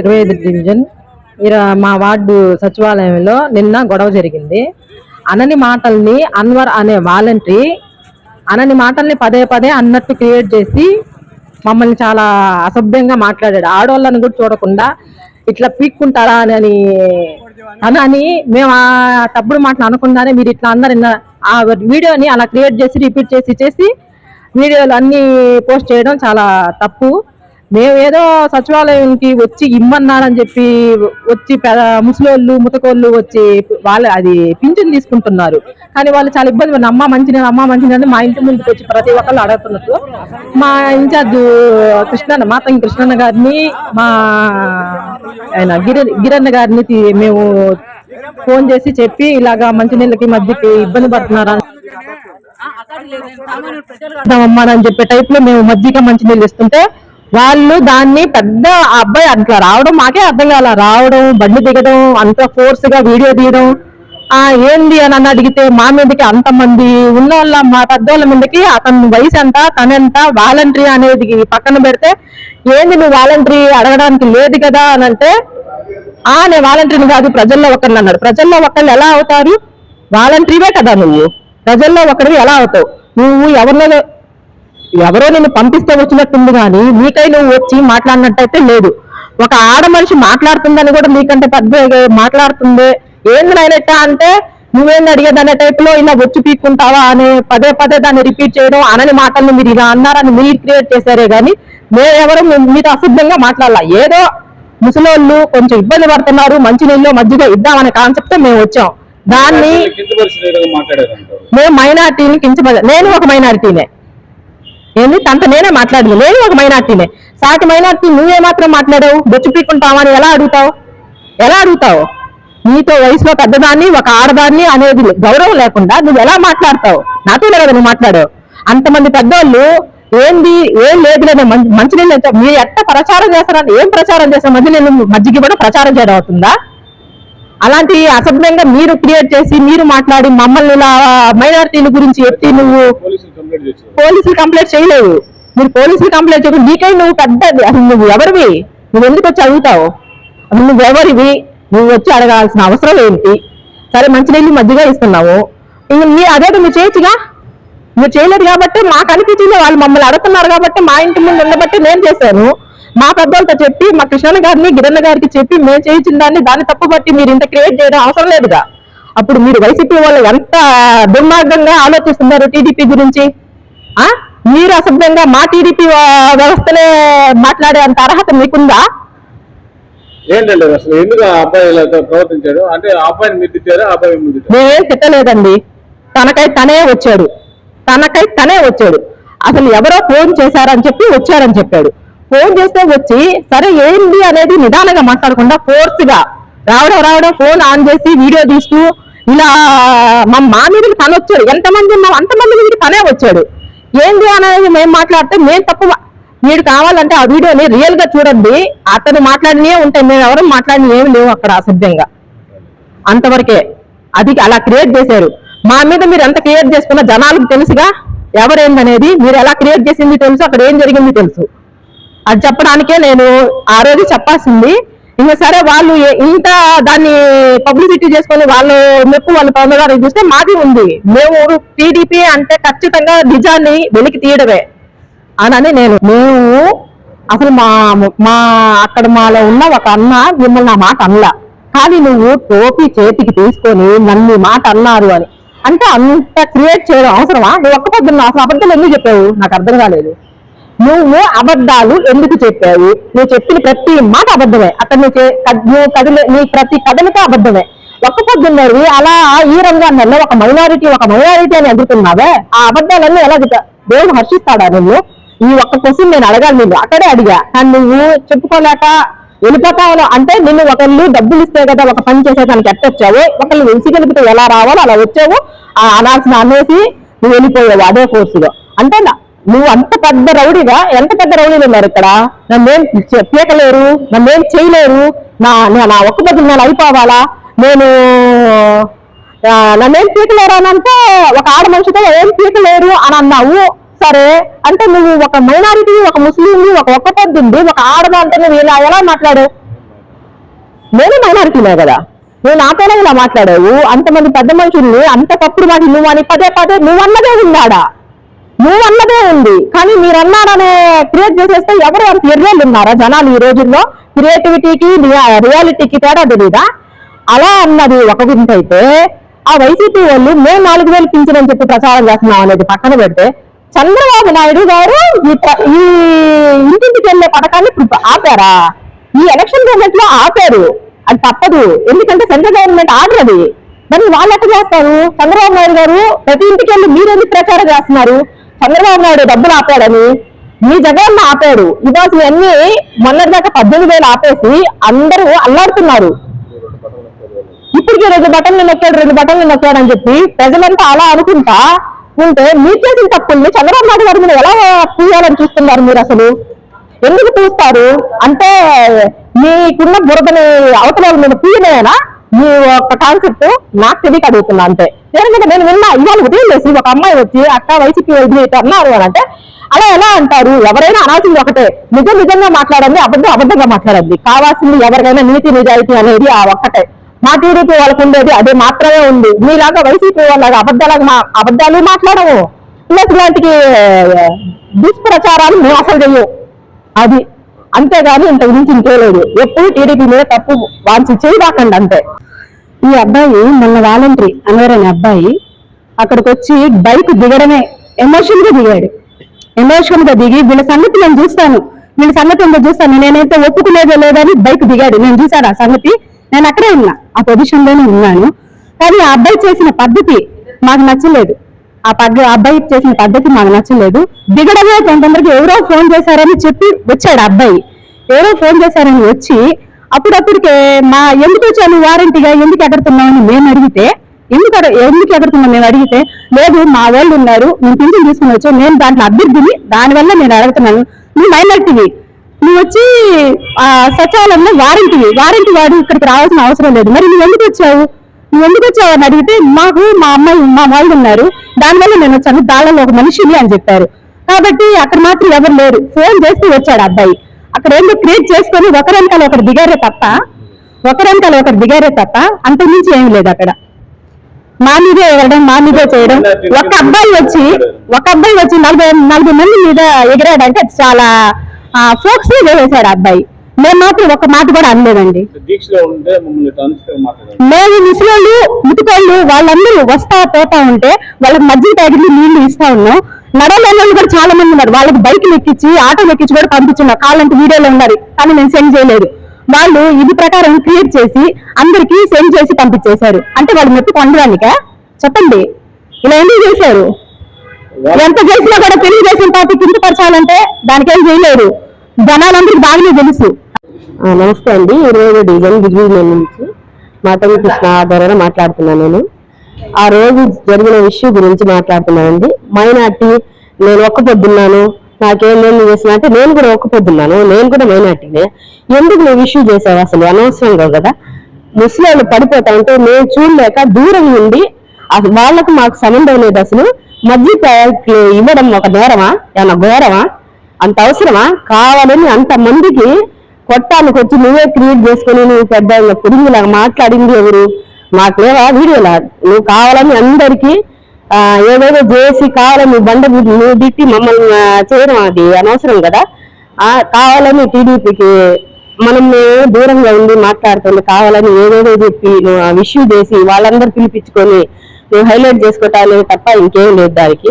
ఇరవై ఐదు డివిజన్. మా వార్డు సచివాలయంలో నిన్న గొడవ జరిగింది. అనని మాటల్ని అన్వర్ అనే వాలంటరీ అనని మాటల్ని పదే పదే అన్నట్టు క్రియేట్ చేసి మమ్మల్ని చాలా అసభ్యంగా మాట్లాడాడు. ఆడవాళ్ళని కూడా చూడకుండా ఇట్లా పీక్కుంటారా అని అని అని మేము ఆ తప్పుడు మాటలు అనుకుందానే మీరు ఇట్లా అందరు ఆ వీడియోని అలా క్రియేట్ చేసి రిపీట్ చేసి చేసి వీడియోలు అన్నీ పోస్ట్ చేయడం చాలా తప్పు. మేము ఏదో సచివాలయంకి వచ్చి ఇమ్మన్నారని చెప్పి వచ్చి ముసలోళ్ళు ముతకోళ్ళు వచ్చి వాళ్ళ అది పింఛన్ తీసుకుంటున్నారు. కానీ వాళ్ళు చాలా ఇబ్బంది అమ్మ మంచినీళ్ళు అమ్మ మంచినీళ్ళు మా ఇంటి ముందుకు వచ్చి ప్రతి ఒక్కళ్ళు అడుగుతున్నట్టు మా ఇన్ఛార్జ్ కృష్ణన్న మాతంగి కృష్ణన్న గారిని మా ఆయన గిరి గిరన్న గారిని మేము ఫోన్ చేసి చెప్పి ఇలాగా మంచినీళ్ళకి మధ్యకి ఇబ్బంది పడుతున్నారా అని చెప్పే టైప్లో మేము మజ్జిగ మంచినీళ్ళు ఇస్తుంటే వాళ్ళు దాన్ని పెద్ద ఆ అబ్బాయి అట్లా రావడం మాకే అర్థం కాల. రావడం బండి దిగడం అంత ఫోర్స్గా వీడియో తీయడం. ఆ ఏంది అని అని అడిగితే మా మీదకి అంతమంది ఉన్న వాళ్ళ మా పెద్దోళ్ళ మీదకి అతని వయసు ఎంత తనెంత వాలంటరీ అనేది పక్కన పెడితే ఏంది నువ్వు వాలంటరీ అడగడానికి లేదు కదా అని అంటే ఆ నేను వాలంటరీని కాదు ప్రజల్లో ఒకరిని అన్నాడు. ప్రజల్లో ఒకళ్ళు ఎలా అవుతారు? వాలంటరీవే కదా నువ్వు. ప్రజల్లో ఒకరివి ఎలా అవుతావు? నువ్వు ఎవరిలో ఎవరో నిన్ను పంపిస్తే వచ్చినట్టుంది కానీ నీకై నువ్వు వచ్చి మాట్లాడినట్టయితే లేదు. ఒక ఆడ మనిషి మాట్లాడుతుందని కూడా నీకంటే పెద్ద మాట్లాడుతుంది. ఏంది నాయనట్ట అంటే నువ్వేంది అడిగేది అనే టైప్లో ఇలా వచ్చి పీక్కుంటావా అని పదే పదే దాన్ని రిపీట్ చేయడం అనని మాటల్ని మీరు ఇలా అన్నారని మీరు క్రియేట్ చేశారే కానీ మేమెవరు మీ- మీతో అశుద్ధంగా మాట్లాడాల. ఏదో ముసలోళ్ళు కొంచెం ఇబ్బంది పడుతున్నారు మంచినీళ్ళు మధ్యలో ఇద్దామనే కాన్సెప్ట్ మేము వచ్చాం. దాన్ని మేము మైనార్టీని కించబడ నేను ఒక మైనార్టీనే. ఏంది? తనతో నేనే మాట్లాడింది నేను ఒక మైనార్టీనే. సాటి మైనార్టీ నువ్వే మాత్రం మాట్లాడావు? బొచ్చు అని ఎలా అడుగుతావు? ఎలా అడుగుతావు? నీతో వయసులో పెద్దదాన్ని ఒక ఆడదాన్ని అనేది గౌరవం లేకుండా నువ్వు ఎలా మాట్లాడతావు? నాతో లేదా నువ్వు మాట్లాడావు? అంతమంది పెద్దోళ్ళు ఏంది? ఏం లేదు మంచి మంచి నీళ్ళు మీరు ఎట్ట ప్రచారం చేస్తారని ఏం ప్రచారం చేస్తారు? మంచినీళ్ళు మజ్జిగ కూడా ప్రచారం చేయడం అవుతుందా? అలాంటి అసభ్యంగా మీరు క్రియేట్ చేసి మీరు మాట్లాడి మమ్మల్ని ఇలా మైనారిటీల గురించి ఎత్తి నువ్వు పోలీసులు కంప్లైంట్ చేయలేవు మీరు పోలీసులు కంప్లైంట్ చేయకుండా నీకై నువ్వు పెద్ద అసలు నువ్వు ఎవరివి? నువ్వు ఎందుకు వచ్చి అడుగుతావు? అసలు నువ్వు ఎవరివి? నువ్వు వచ్చి అడగాల్సిన అవసరం ఏంటి? సరే మంచినీళ్ళు మధ్యగా ఇస్తున్నావు ఇంక మీ అదే నువ్వు చేయొచ్చుగా మీరు చేయలేదు కాబట్టి మాకు అనిపించింది వాళ్ళు మమ్మల్ని అడుగుతున్నారు కాబట్టి మా ఇంటి ముందు ఉండబట్టి నేను చేశాను. మా పెద్దోళ్ళతో చెప్పి మా కృష్ణ గారిని గిరన్న గారికి చెప్పి మేము చేయించిన దాన్ని దాన్ని తప్పు బట్టి మీరు ఇంత క్రియేట్ చేయడం అవసరం లేదుగా. అప్పుడు మీరు వైసీపీ వాళ్ళు ఎంత దుర్మార్గంగా ఆలోచిస్తున్నారు టీడీపీ గురించి? ఆ? మీరు అసభ్యంగా మా టీడీపీ వ్యవస్థనే మాట్లాడే అంత అర్హత మీకుందా? ఏంటండి అసలు? ఎందుకు ఆ అబ్బాయి ఇలా ప్రవర్తించాడు? అంటే ఆ అబ్బాయిని మీరు తిట్టారా? ఆ అబ్బాయి నేనేం తిట్టలేదండి. తనకై తనే వచ్చాడు. తనకై తనే వచ్చాడు. అసలు ఎవరో ఫోన్ చేశారని చెప్పి వచ్చారని చెప్పాడు. ఫోన్ చేస్తే వచ్చి సరే ఏంది? అనేది నిదానంగా మాట్లాడకుండా ఫోర్స్గా రావడం రావడం ఫోన్ ఆన్ చేసి వీడియో తీస్తూ ఇలా మా మా మీదకి పని వచ్చాడు. ఎంతమంది ఉన్నాం? అంతమంది మీదకి పనే వచ్చాడు. ఏంది అనేది మేము మాట్లాడితే మేము తప్పు మీరు కావాలంటే ఆ వీడియోని రియల్గా చూడండి. అతను మాట్లాడినే ఉంటాయి మేము ఎవరు మాట్లాడిన ఏమి లేవు అక్కడ అసభ్యంగా. అంతవరకే అది అలా క్రియేట్ చేశారు. మా మీద మీరు ఎంత క్రియేట్ చేసుకున్నా జనాలకు తెలుసుగా ఎవరేందనేది మీరు ఎలా క్రియేట్ చేసింది తెలుసు అక్కడ ఏం జరిగింది తెలుసు. అది చెప్పడానికే నేను ఆ రోజు చెప్పాల్సింది. ఇంకా సరే వాళ్ళు ఇంత దాన్ని పబ్లిసిటీ చేసుకొని వాళ్ళు మెప్పు వాళ్ళు పొందడానికి చూస్తే మాది ఉంది. మేము టీడీపీ అంటే ఖచ్చితంగా నిజాన్ని వెలికి తీయడమే అనని నేను మేము అసలు మా మా అక్కడ మాలో ఉన్న ఒక అన్న మిమ్మల్ని ఆ మాట అనలా. కానీ నువ్వు టోపీ చేతికి తీసుకొని నన్ను మాట అన్నారు అని. అంటే అంత క్రియేట్ చేయడం అవసరమా? నువ్వు ఒక్క పొద్దున్న అసలు అబద్ధాలు ఎందుకు చెప్పావు? నాకు అర్థం కాలేదు. నువ్వు అబద్ధాలు ఎందుకు చెప్పావు? నువ్వు చెప్పిన ప్రతి మాట అబద్ధమే. అతను చే- నువ్వు కదిలే నీ ప్రతి కథలిక అబద్ధమే. ఒక్క పొద్దున్నది అలా ఈ రంగాల్లో ఒక మైనారిటీ ఒక మైనారిటీ అని అడుగుతున్నావే ఆ అబద్ధాలన్నీ ఎలా దేవుడు హర్షిస్తాడా నువ్వు ఈ ఒక్క క్వశ్చన్ నేను అడగాలి నువ్వు అక్కడే అడిగా. కానీ నువ్వు చెప్పుకోలేక వెళ్ళిపోతావు? అంటే నిన్ను ఒకళ్ళు డబ్బులు ఇస్తే కదా ఒక పని చేసేదానికి ఎట్టొచ్చావు ఒకళ్ళు వెలిసి గెలిపితే ఎలా రావాలో అలా వచ్చావు? ఆ అనాల్సిన అనేసి నువ్వు వెళ్ళిపోయావు అదే కోర్సులో అంటే నా- నువ్వు అంత పెద్ద రౌడీగా ఎంత పెద్ద రౌడీలు ఉన్నారు ఇక్కడ? నన్నేం పీకలేరు నన్నేం చేయలేరు? నా నా- ఒక్క బదులు నేను అయిపోవాలా? నేను నన్నేం పీకలేరు అని అంటే ఒక ఆడ మనిషితో ఏం పీకలేరు అని అన్నావు. సరే అంటే నువ్వు ఒక మైనారిటీ ఒక ముస్లిం ఒక ఒక్క పొద్దుంది ఒక ఆడదాంతో నువ్వు ఇలా ఎలా మాట్లాడు? నేను మైనారిటీనే కదా. నువ్వు నాతోనే ఇలా మాట్లాడావు. అంతమంది పెద్ద మనుషుల్ని అంత తప్పుడు మాట నువ్వు అని పదే పదే నువ్వు అన్నదే ఉందాడా నువ్వు అన్నదే ఉంది. కానీ మీరు అన్నారనే క్రియేట్ చేసేస్తే ఎవరు అంత ఎర్రోళ్ళు ఉన్నారా జనాలు ఈ రోజుల్లో? క్రియేటివిటీకి రియాలిటీకి తేడా తెలీదా? అలా అన్నది ఒక గురించి అయితే ఆ వైసీపీ వాళ్ళు మేము నాలుగు వేలు పింఛనని చెప్పి ప్రచారం చేస్తున్నాం అనేది పక్కన పెడితే చంద్రబాబు నాయుడు గారు ఈ ఇంటింటికి వెళ్ళే పథకాన్ని ఆపారా? ఈ ఎలక్షన్ గవర్నమెంట్లో ఆపారు. అది తప్పదు. ఎందుకంటే సెంట్రల్ గవర్నమెంట్ ఆర్డర్ అది. మరి వాళ్ళు ఎట్లా చేస్తారు? చంద్రబాబు నాయుడు గారు ప్రతి ఇంటికి వెళ్ళి మీరు ఎందుకు ప్రచారం చేస్తున్నారు? చంద్రబాబు నాయుడు డబ్బులు ఆపాడని మీ జగన్ ఆపాడు. ఇవ్వాల్సి అన్ని మొన్నటిదాకా పద్దెనిమిది వేలు ఆపేసి అందరూ అల్లాడుతున్నారు. ఇప్పటికి రెండు బటన్లు నొక్కాడు రెండు బటన్లు నొక్కాడు అని చెప్పి ప్రజలంతా అలా అనుకుంటా ఉంటే మీరు చేసిన తప్పుల్ని చంద్రబాబు నాయుడు గారి మీద ఎలా పూయాలని చూస్తున్నారు మీరు అసలు? ఎందుకు పూస్తారు అంటే మీకున్న బురదని అవతల మీద పూయలేనా మీ ఒక కాన్సెప్ట్ నాకు తెలియక అడుగుతున్నా అంతే. ఎందుకంటే నేను విన్నా ఇవాళ ఉదయం చేసి ఒక అమ్మాయి వచ్చి అక్క వైసీపీ వదిలి అన్నారు అని అంటే అలా ఎలా అంటారు? ఎవరైనా అనాల్సింది ఒకటే. నిజం నిజంగా మాట్లాడండి అబద్ధం అబద్ధంగా మాట్లాడండి. కావాల్సింది ఎవరికైనా నీతి నిజాయితీ అనేది ఆ ఒక్కటే. మా టీడీపీ వాళ్ళకు ఉండేది అదే మాత్రమే ఉంది. మీలాగా వైసీపీ వాళ్ళగా అబద్ధాలకు మా అబద్ధాలు మాట్లాడము. ప్లస్ ఇలాంటి దుష్ప్రచారాలు మేము అసలు చెయ్యము. అది అంతేగాని ఇంత గురించి ఇంకేలేదు ఎప్పుడు టీడీపీ మీద తప్పు వాంచి చేయబాకండి అంతే. ఈ అబ్బాయి మొన్న వాలంటరీ అన్వర్ అనే అబ్బాయి అక్కడికి వచ్చి బైక్ దిగడమే ఎమోషన్గా దిగాడు. ఎమోషన్గా దిగి వీళ్ళ సంగతి నేను చూస్తాను. వీళ్ళ సంగతి ఏంటో చూస్తాను. నేనైతే ఒప్పుకునేదే లేదని బైక్ దిగాడు. నేను చూసాను ఆ సంగతి. నేను అక్కడే ఉన్నా. ఆ పొజిషన్లోనే ఉన్నాను. కానీ ఆ అబ్బాయి చేసిన పద్ధతి మాకు నచ్చలేదు. ఆ పద్ధ ఆ అబ్బాయి చేసిన పద్ధతి మాకు నచ్చలేదు. దిగడమే కొంతమందికి ఎవరో ఫోన్ చేశారని చెప్పి వచ్చాడు ఆ అబ్బాయి. ఎవరో ఫోన్ చేశారని వచ్చి అప్పుడప్పటికే మా ఎందుకు వచ్చాను వారంటీగా ఎందుకు ఎగరుతున్నావు అని మేము అడిగితే ఎందుకు ఎందుకు ఎగడుతున్నాం మేము అడిగితే లేదు మా వాళ్ళు ఉన్నారు మేము పింఛన్ తీసుకుని వచ్చాం నేను దాంట్లో అభ్యర్థిని దానివల్ల నేను అడుగుతున్నాను. నువ్వు మైనార్టీవి. నువ్వు వచ్చి ఆ సచివాలయంలో వారంటీ వారంటీ వాడు ఇక్కడికి రావాల్సిన అవసరం లేదు. మరి నువ్వు ఎందుకు వచ్చావు? నువ్వు ఎందుకు వచ్చావు అని అడిగితే మాకు మా అమ్మాయి మా వాళ్ళు ఉన్నారు దానివల్ల నేను వచ్చాను దానిలో ఒక మనిషిని అని చెప్పారు. కాబట్టి అక్కడ మాత్రం ఎవరు లేరు. ఫోన్ చేస్తే వచ్చాడు అబ్బాయి. అక్కడ ఏందో క్రియేట్ చేసుకొని ఒకరి వెనకాల ఒకరు దిగారే తప్ప ఒకరి వెనకాల ఒకరు దిగారే తప్ప అంతకుమించి ఏమీ లేదు అక్కడ. మా మీదే ఎగరడం మా మీదే చేయడం. ఒక అబ్బాయి వచ్చి ఒక అబ్బాయి వచ్చి నలభై నలభై మంది మీద ఎగిరాడంటే అది చాలా ఫోక్స్ వేసాడు ఆ అబ్బాయి. మేము మాత్రం ఒక మాట కూడా అనలేదండి. మేము ముసలోళ్ళు ముతుకోళ్ళు వాళ్ళందరూ వస్తా పోతా ఉంటే వాళ్ళకి మధ్య తగిలి నీళ్ళు ఇస్తా ఉన్నాం. నడలేని వాళ్ళు కూడా చాలా మంది ఉన్నారు. వాళ్ళకి బైక్లు ఎక్కించి ఆటోలు ఎక్కించి కూడా పంపించున్నారు కాళ్ళంటే వీడియోలో ఉన్నారు. కానీ నేను సెండ్ చేయలేదు. వాళ్ళు ఇది ప్రకారం క్రియేట్ చేసి అందరికి సెండ్ చేసి పంపించేశారు. అంటే వాళ్ళు మెప్పు పొందడానికా చెప్పండి. ఇలా ఎందుకు చేశారు? ఎంత చేసినా కూడా తెలుగుదేశం పార్టీ కిందపరచాలంటే దానికేం చేయలేరు. జనాలందరికీ బాగానే తెలుసు. నమస్తే అండి. ఈరోజు డిజైన్ గిరిజన నుంచి మాటమి కృష్ణ ఆధారంగా మాట్లాడుతున్నాను నేను. ఆ రోజు జరిగిన విషయం గురించి మాట్లాడుతున్నానండి. మైనార్టీ నేను ఒక్క పొద్దున్నాను. నాకేం నేను చేసిన అంటే నేను కూడా ఒక్క పొద్దున్నాను. నేను కూడా మైనార్టీనే. ఎందుకు నువ్వు ఇష్యూ చేసావు అసలు? అనవసరంగా కదా. ముస్లింలు పడిపోతా ఉంటే మేము చూడలేక దూరం ఉండి అసలు వాళ్ళకు మాకు సంబంధం లేదు అసలు. మధ్య ప్యాకెట్లు ఇవ్వడం ఒక నేరమా ఏమన్నా ఘోరమా? అంత అవసరమా? కావాలని అంత మందికి కొట్టానికి వచ్చి నువ్వే క్రియేట్ చేసుకుని నువ్వు పెద్ద కుటుంబలాగా మాట్లాడింది ఎవరు? మాకు లేవా వీడియోలా నువ్వు కావాలని అందరికి ఏదేదో చేసి కావాలని బండ నువ్వు తిట్టి మమ్మల్ని చేయడం అది అనవసరం కదా? కావాలని టీడీపీకి మనం దూరంగా ఉండి మాట్లాడుతుంది కావాలని ఏదేదో చెప్పి నువ్వు ఆ విషయం చేసి వాళ్ళందరూ పిలిపించుకొని నువ్వు హైలైట్ చేసుకోవటాలే తప్ప ఇంకేం లేదు దానికి.